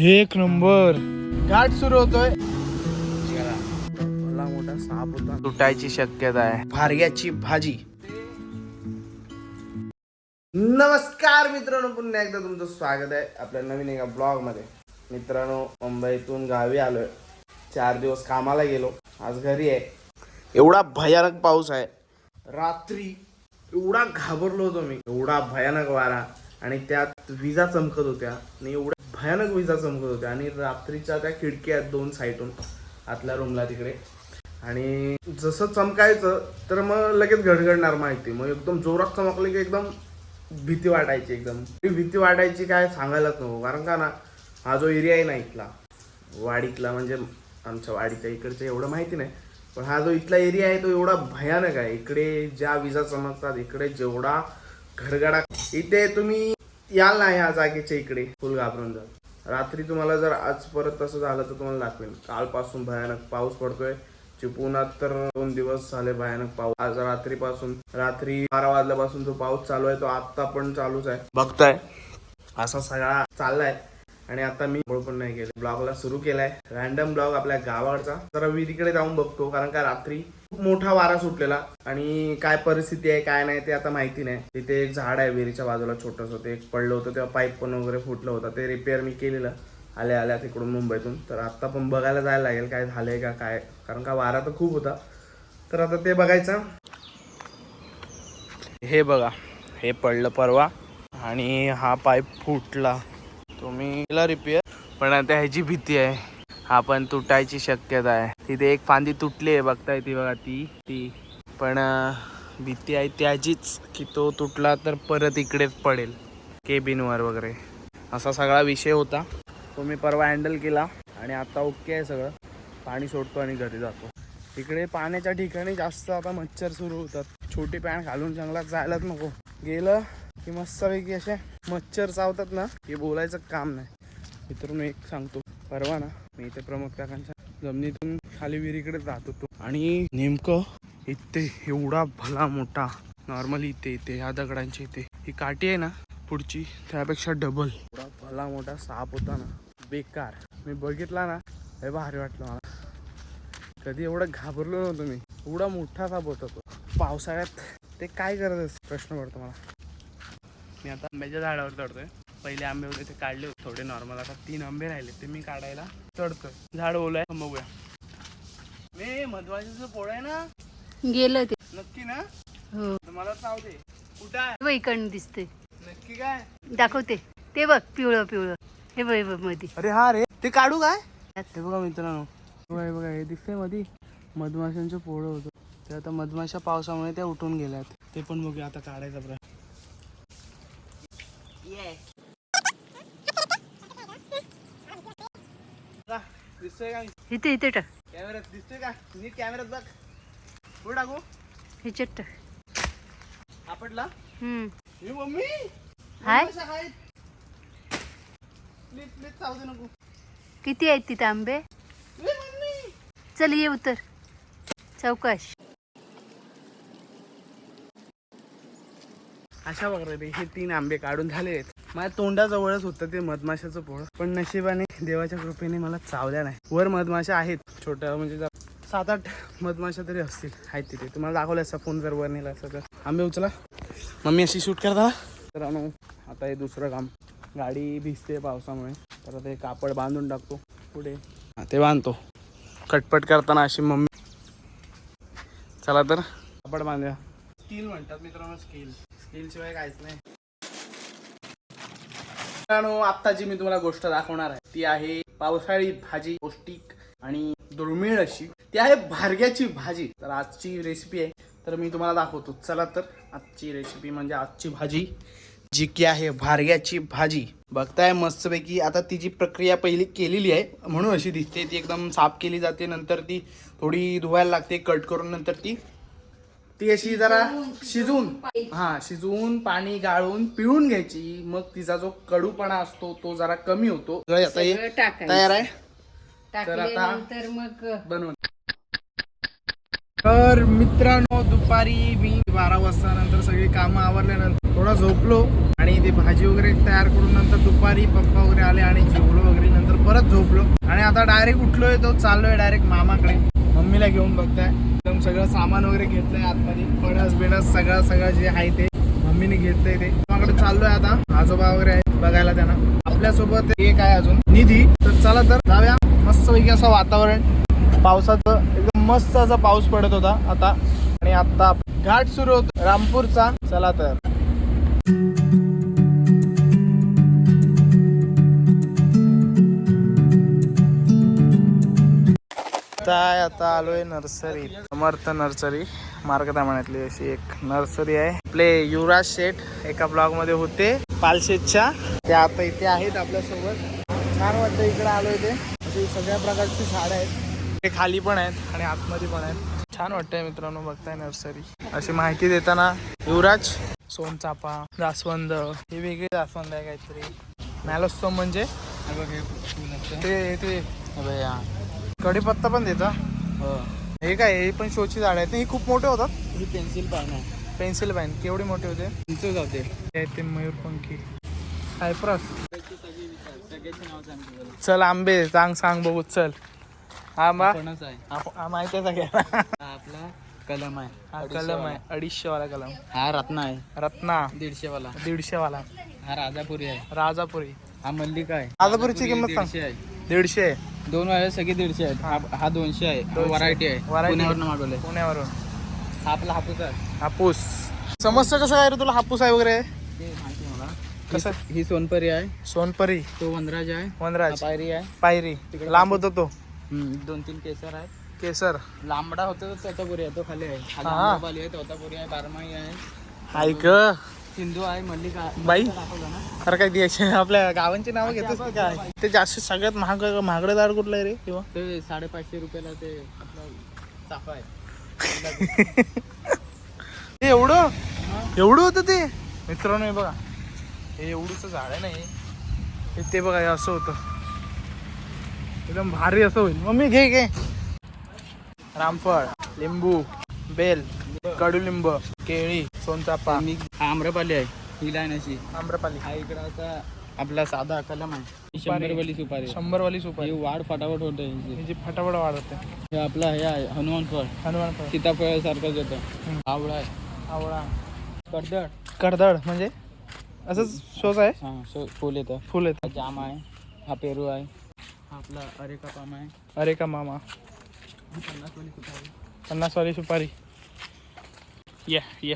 एक नंबर. घाट सुरू होतोय. मोठा साप होता तुटायची शक्यता आहे. भार्ग्याची भाजी. नमस्कार मित्रांनो पुन्हा एकदा तुमचं स्वागत आहे आपल्या नवीन एका ब्लॉगमध्ये मित्रांनो मुंबईतून गावी आलोय. चार दिवस कामाला गेलो. आज घरी आहे. एवढा भयानक पाऊस आहे. रात्री एवढा घाबरलो होतो मी. एवढा भयानक वारा. आणि त्यात विजा चमकत होत्या आणि एवढ्या भयानक विजा चमकत होत्या. आणि रात्रीच्या त्या खिडक्या आहेत दोन साईडून आतल्या रूमला तिकडे. आणि जसं चमकायचं तर मग लगेच घडघडणार माहिती. मग एकदम जोरात चमकलं की एकदम भीती वाटायची एकदम. भीती वाटायची काय सांगायलाच नको. कारण का ना हा जो एरिया आहे ना इथला वाडीतला म्हणजे आमच्या वाडीच्या इकडचं एवढं माहिती नाही पण हा जो इथला एरिया आहे तो एवढा भयानक आहे. इकडे ज्या विजा चमकतात इकडे जेवढा घडघडा इथे तुम्ही याल ना ह्या जागेच्या इकडे. फुल घाबरून जा. रात्री तुम्हाला जर आज परत तसं झालं तर तुम्हाला दाखवेन. कालपासून भयानक पाऊस पडतोय. चिपळुणात तर दोन दिवस झाले भयानक पाऊस. आज रात्रीपासून रात्री बारा वाजल्यापासून जो पाऊस चालू आहे तो आता पण चालूच आहे. बघताय. असा सगळा चाललाय. आणि आता मी पण नाही केलं. ब्लॉगला सुरू केलाय. रॅन्डम ब्लॉग आपल्या गावाकडचा. तर विहिरीकडे जाऊन बघतो कारण का रात्री खूप मोठा वारा सुटलेला. आणि काय परिस्थिती आहे काय नाही ते आता माहिती नाही. तिथे एक झाड आहे विहिरीच्या बाजूला छोटस. ते एक पडलं होतं तेव्हा पाईप पण वगैरे फुटलं होतं. ते रिपेअर मी केलेलं. आल्या आल्या तिकडून मुंबईतून. तर आता पण बघायला जायला लागेल काय झालंय का काय? कारण का वारा तर खूप होता. तर आता ते बघायचं. हे बघा हे पडलं परवा. आणि हा पाईप फुटला. तुम्ही केला रिपेअर पण आता ह्याची भीती आहे. हा पण तुटायची शक्यता आहे. तिथे एक फांदी तुटली आहे बघताय ती बघा ती ती. पण भीती आहे त्याचीच की तो तुटला तर परत इकडेच पडेल. केबिनवर वगैरे. असा सगळा विषय होता. तो मी परवा हँडल केला आणि आता ओके आहे सगळं. पाणी सोडतो आणि घरी जातो. इकडे पाण्याच्या ठिकाणी जास्त आता मच्छर सुरू होतात. छोटी पॅन्ट घालून जंगलात जायलाच नको. गेलं की मस्तपैकी असे मच्छर चावतात ना हे बोलायचं काम नाही. मित्रांनो एक सांगतो. परवा ना मी इथे प्रमोद काकांच्या जमिनीतून खाली विहिरीकडे जात होतो. आणि नेमकं इथे एवढा भला मोठा नॉर्मली इथे इथे ह्या दगडांच्या इथे ही काठी आहे ना पुढची त्यापेक्षा डबल एवढा भला मोठा साप होता ना बेकार. मी बघितला ना हे भारी वाटलं मला. कधी एवढं घाबरलो नव्हतो मी. एवढा मोठा साप होता तो. पावसाळ्यात ते काय करत प्रश्न पडतो मला. मी आता आंब्याच्या झाडावर चढतोय. पहिले आंबे होते ते काढले होते थोडे नॉर्मल आता तीन आंबे राहिले ते मी काढायला चढतोय. झाड ओलं आहे बघूया. मी मधवाशीचं पोळ आहे ना? गेलं ते. नक्की ना? हो. मला चाव दे कुठं आहे? वैकण दिसते नक्की काय? दाखवते. ते बघ पिवळं पिवळं. हे बघ हे बघमध्ये अरे हा रे. ते काढू काय? हे बघा मित्रांनो. बघा हे बघा हे दिसतंय मधी. मधमाशांचं पोळं होतं. ते आता मधमाशा पावसामुळे त्या उठून गेल्यात. ते पण बघूया आता काढायचा प्रयत्न का? दिसतोय का? इथे इथे टाक. कॅमेऱ्यात दिसतोय का? नीट कॅमेऱ्यात बघ. पुढे टाकू? ह्याच्यात टाक. आपटला? हम्म. हे मम्मी? हाय? आहेत? प्लीज प्लीज चावू दे नको. किती आहेत तिथे आंबे? मम्मी! चल ये उतर. चौकश. अशा प्रकारे हे तीन आंबे काढून झाले आहेत माझ्या तोंडाजवळच होतं ते मधमाशाचं पोळ. पण नशिबाने देवाच्या कृपेने मला चावल्या नाही. वर मधमाशा आहेत. छोट्या म्हणजे जर सात आठ मधमाशा तरी असतील. आहेत तिथे. तुम्हाला दाखवलं असं फोन जर वर नेला असं तर. आंबे उचला. मम्मी अशी शूट करता तर आणू आता हे दुसरं काम. गाडी भिजते पावसामुळे. तर आता हे कापड बांधून टाकतो. पुढे. हा, ते बांधतो. कटपट करताना अशी मम्मी. चला तर. कापड बांधूया. स्किल म्हणतात मित्रांनो स्किल स्किलशिवाय काहीच नाही. मित्रांनो आता जी मी तुम्हाला गोष्ट दाखवणार आहे ती आहे पावसाळी भाजी पौष्टिक आणि दुर्मिळ अशी. ती आहे भार्ग्याची भाजी. तर आजची रेसिपी आहे. तर मी तुम्हाला दाखवतो. चला तर आजची रेसिपी म्हणजे आजची भाजी जी की आहे भार्ग्याची भाजी. बघताय मस्तपैकी आता ती जी प्रक्रिया पहिली केलेली आहे म्हणून अशी दिसते. ती एकदम साफ केली जाते. नंतर ती थोडी धुवायला लागते कट करून नंतर ती ती अशी जरा शिजवून हा शिजवून पाणी गाळून पिळून घ्यायची. मग तिचा जो कडूपणा असतो तो जरा कमी होतो. तर आता हे सगळं टाकायचं. तयार आहे? तर आता- टाकल्यानंतर मग बनवून. तर मित्रांनो दुपारी मी बारा वाजता नंतर सगळी कामं आवरल्यानंतर थोडा झोपलो आणि ती भाजी वगैरे तयार करून नंतर दुपारी पप्पा वगैरे आले आणि जेवलो वगैरे. नंतर झोपलो. आणि आता डायरेक्ट उठलोय तो चाललोय डायरेक्ट मामाकडे. मम्मीला घेऊन बघताय. एकदम सगळं सामान वगैरे घेतलंय आतमध्ये. फणस बिणस सगळं सगळं जे आहे ते मम्मीने घेतलंय ते. माझ्याकडे चाललोय आता. आजोबा वगैरे आहेत बघायला त्यांना. आपल्यासोबत एक आहे अजून निधी. तर चला तर जाऊया. मस्तपैकी असं वातावरण. पावसाचं एकदम मस्त असा पाऊस पडत होता आता. आणि आता घाट सुरू होतो. रामपूरचा. चला तर. काय आता आलोय नर्सरी. समर्थ नर्सरी. मार्गदामण्यातली अशी एक नर्सरी आहे. आपले युवराज शेठ एका ब्लॉगमध्ये होते. पालशेतच्या ते आता इथे आहेत आपल्यासोबत. छान वाटतं इकडे आलोय ते. अशी सगळ्या प्रकारची झाडं आहेत. ते खाली पण आहेत आणि आतमध्ये पण आहेत. छान वाटतंय मित्रांनो बघताय नर्सरी. अशी माहिती देताना युवराज सोनचाफा जास्वंद हे वेगळे जास्वंद आहे काहीतरी. मॅलोस्तोम म्हणजे? ते ते. कडीपत्ता पण देता. हे. काय हे पण शोची झाड आहेत? ही खूप मोठे होतात? ही पेन्सिल पाहिजे पेन्सिल पाईन केवढे मोठे होते? जाते हे ते मयूरपंखी सायप्रस. चल आंबे सांग सांग बघू चल. आंबा आहे. हा माहिती आहे सगळ्यांना. हा आपला कलम आहे. हा कलम. आहे. अडीचशे वाला कलम. हा रत्ना आहे. रत्ना. दीडशे वाला दीडशे वाला हा राजापुरी आहे. राजापुरी. हा मल्लिका आहे. राजापुरीची किंमत सांग. दीडशे आहे. दीडशे. दोन वाले सगळे दीडशे आहेत. हा- हा दोनशे आहे. दोनशे. व्हरायटी आहे. Variety. पुण्यावरनं मागवले पुण्यावरून. हा आपला हापूस आहे. हापूस. समजतं कसं काय रे तुला हापूस आहे वगैरे? ते माहिती आहे मला. कसं? ही- ही सोनपरी आहे. सोनपरी. तो वनराज आहे. हा वनराज पायरी आहे. पायरी. तिकडे लांब होतो तो. हम्म, दोन तीन केसर आहे केसर. लांबडा होता तो तोतापुरी आहे. तो खाली आहे. हा हा. लांबडावाली आहे तोतापुरी आहे बारमाही आहे. ऐक. सिंधू आहे मल्लिका बाई. दाखवलं ना. खरं काय द्यायचे आपल्या गावांची नावं घेतोस की काय? ते जास्त सगळ्यात महाग महागडे झाड कुठलं आहे रे किंवा? ते साडेपाचशे रुपयाला ते आपलं चाफा आहे. ते एवढं? एवढं होतं ते? मित्रांनो हे बघा. हे एवढंच झाड आहे नाही हे ते बघा हे असं होतं. एकदम भारी असं होईल. मम्मी घे घे. रामफळ लिंबू बेल कडुलिंब केळी. सोनचाफा मी आम्रपाली आहे ही लाईन अशी. आम्रपाली. हा इकडं असा आपला साधा कलम आहे. ही सुपारी. शंभर वाली सुपारी वाढ फटाफट होते जी फटाफट वाढवते हे आपला हे आहे हनुमान फळ. हनुमान फळ. सीताफळ सारखंच येतं. आवळा आहे. आवळा. कर्दळ. कडधड म्हणजे? असंच शोज आहे? हा सो फुल येतं. फुल येत. जाम आहे. हा पेरू आहे. आपला अरेका पाम आहे. अरे का मामा. ही पन्नास वाली सुपारी. पन्नास वाली सुपारी. ये ये.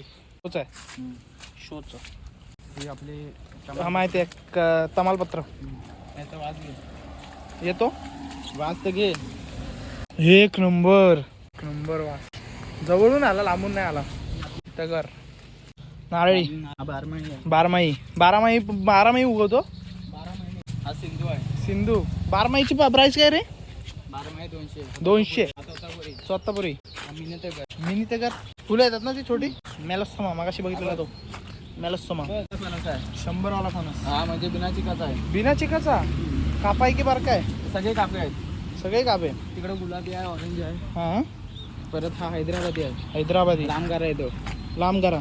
तोच आहे. शोच. ही आपली हा माहिती आहे क- तमालपत्र. याचा वाज घे. येतो? वाज तर घे. एक नंबर. एक नंबर वा जवळून आला लांबून नाही आला. तगर नारळी. हा बारमाही आहे. बारमाही. बारामाही. बारामाही उगवतो? बारा महिने हा सिंधू आहे. सिंधू. बारमाहीची प्राईस काय रे? बारमाही दोनशे. दोनशे. आता होता स्वतःपुरी. मिनी ते कर मिनी तगर फुलं येतात ना ती छोटी? मेलस्तोमा मागाशी बघितलेला तो? मेलस्तोमा फणस आहे शंभर वाला फणस. हा म्हणजे बिना चिकाचा आहे. बिना चिकाचा? कापा आहे की बारका आहे? सगळे कापे आहेत. सगळे कापे? तिकडे गुलाबी आहे ऑरेंज आहे. हा? परत हा हैदराबादी आहे. हैदराबादी. लांबगारा आहे तो. लांब करा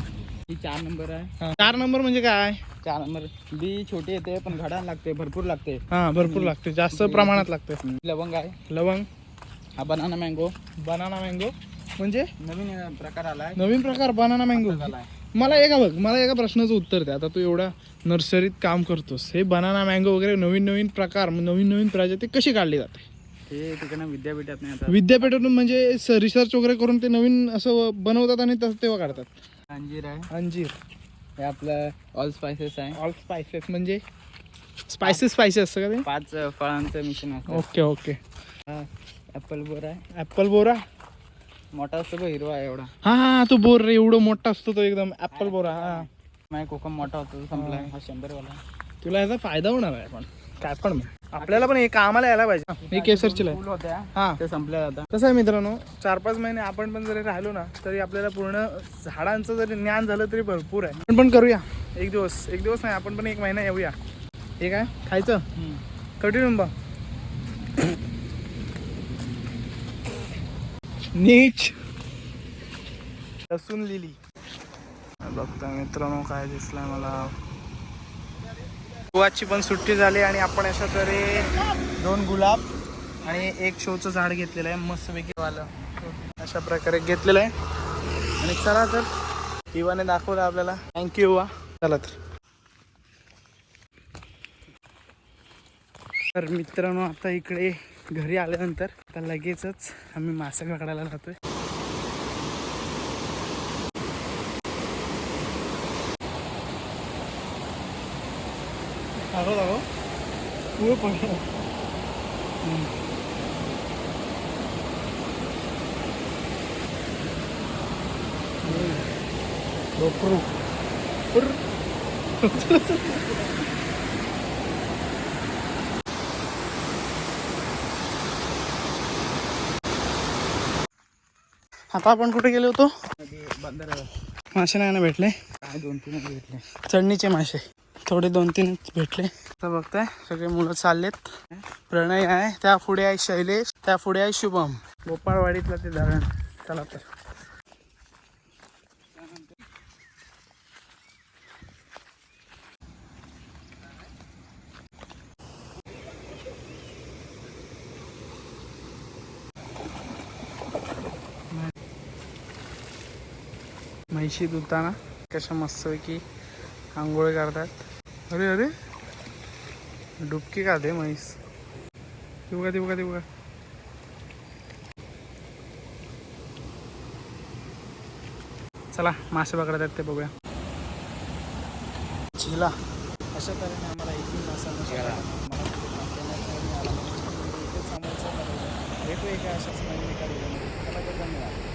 ही चार नंबर आहे. चार नंबर म्हणजे काय? चार नंबर. बी छोटी येते पण घडायला लागते भरपूर लागते. हा भरपूर लागते. जास्त प्रमाणात लागते. लवंग आहे. लवंग. हा बनाना मँगो बनाना मँगो म्हणजे? नवीन प्रकार आलाय. नवीन प्रकार बनाना मँगो मला एका बघ मला एका प्रश्नाचं उत्तर द्या. आता तू एवढा नर्सरीत काम करतोस. हे बनाना मँगो वगैरे नवीन नवीन प्रकार नवीन नवीन प्रजाती कशी काढली जाते? ते तिकडनं विद्यापीठात नाही विद्यापीठातून म्हणजे रिसर्च वगैरे करून ते नवीन असं बनवतात आणि तसं तेव्हा काढतात. अंजीर आहे. अंजीर. हे आपलं ऑल स्पायसेस आहे. ऑल स्पायसेस म्हणजे? स्पायसेस स्पायसेस असतं का ते? पाच फळांचं असतं. ओके ओके ॲपल बोर आहे. ऍपल बोरा? मोठा असतो बघ हिरवा आहे एवढा. हा हा तो बोर रे एवढं मोठा असतो तो एकदम ऍपल बोरा हा माझ्या कोकम मोठा होतो तो संपलाय हा. शंभर वाला तुला याचा फायदा होणार आहे पण काय पण. आपल्याला पण हे कामाला यायला पाहिजे. हे केसरची फुल होत्या हा. ते संपल्या आता. कसं आहे मित्रांनो चार पाच महिने आपण पण जरी राहिलो ना तरी आपल्याला पूर्ण झाडांचं जरी ज्ञान झालं तरी भरपूर आहे. आपण पण करूया. एक दिवस एक दिवस नाही आपण पण एक महिना येऊया. हे काय? खायचं? कडुलिंब नीच. लसूण लिली. बघता मित्रांनो काय दिसलंय मला. गोवाची पण सुट्टी झाली आणि आपण अशा तरी दोन गुलाब आणि एक शोचं झाड घेतलेलं आहे मस्तपैकी वालं. अशा प्रकारे घेतलेलं आहे. आणि चला तर युवाने दाखवलं आपल्याला. थँक्यू युवा चला तर. तर मित्रांनो आता इकडे घरी आल्यानंतर आता लगेचच आम्ही मासे पकडायला जातोय. दाखव पुढे पडलं GoPro. आता आपण कुठे गेलो होतो? मासे नाही ना भेटले? काय दोन तीन भेटले. चढणीचे मासे. थोडे दोन तीन भेटले. आता बघताय सगळे मुलं चाललेत. प्रणय आहे त्या पुढे आहे शैलेश त्या पुढे आहे शुभम. गोपाळवाडीतलं ते धरण. चला तर. म्हैशी धुताना कशा मस्तपैकी आंघोळ करतात. अरे अरे. डुबकी का दे म्हैस. देऊ बघा देऊ बघा देऊ बघा. चला मासे पकडतात ते बघूया. झिला अशा तऱ्हेने आम्हाला एकूण मासा भेटू एका अशाच नवीन